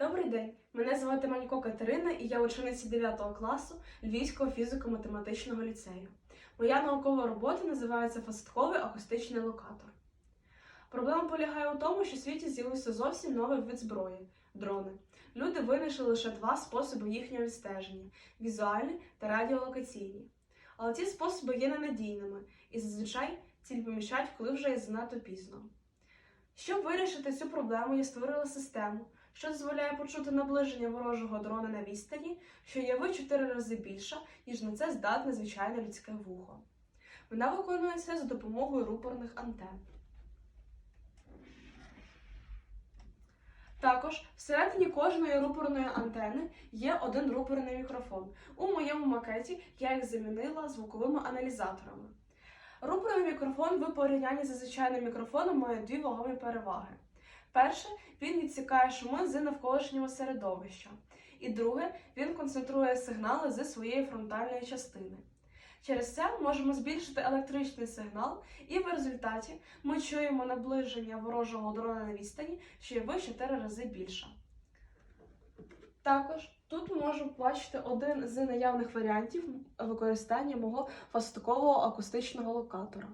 Добрий день, мене звати Манько Катерина і я учениця 9 класу Львівського фізико-математичного ліцею. Моя наукова робота називається Фасадковий акустичний локатор. Проблема полягає у тому, що в світі з'явився зовсім новий вид зброї дрони. Люди винайшли лише два способи їхнього відстеження візуальний та радіолокаційний. Але ці способи є ненадійними і зазвичай ціль помічають, коли вже є занадто пізно. Щоб вирішити цю проблему, я створила систему, що дозволяє почути наближення ворожого дрона на відстані, що є в 4 рази більша, ніж на це здатне звичайне людське вухо. Вона виконується за допомогою рупорних антен. Також всередині кожної рупорної антени є один рупорний мікрофон. У моєму макеті я їх замінила звуковими аналізаторами. Рупорний мікрофон в порівнянні з звичайним мікрофоном має дві вагові переваги. Перше, він відсікає шуми з навколишнього середовища. І друге, він концентрує сигнали зі своєї фронтальної частини. Через це можемо збільшити електричний сигнал, і в результаті ми чуємо наближення ворожого дрона на відстані, що є в 4 рази більша. Також тут можемо бачити один з наявних варіантів використання мого фасткового акустичного локатора.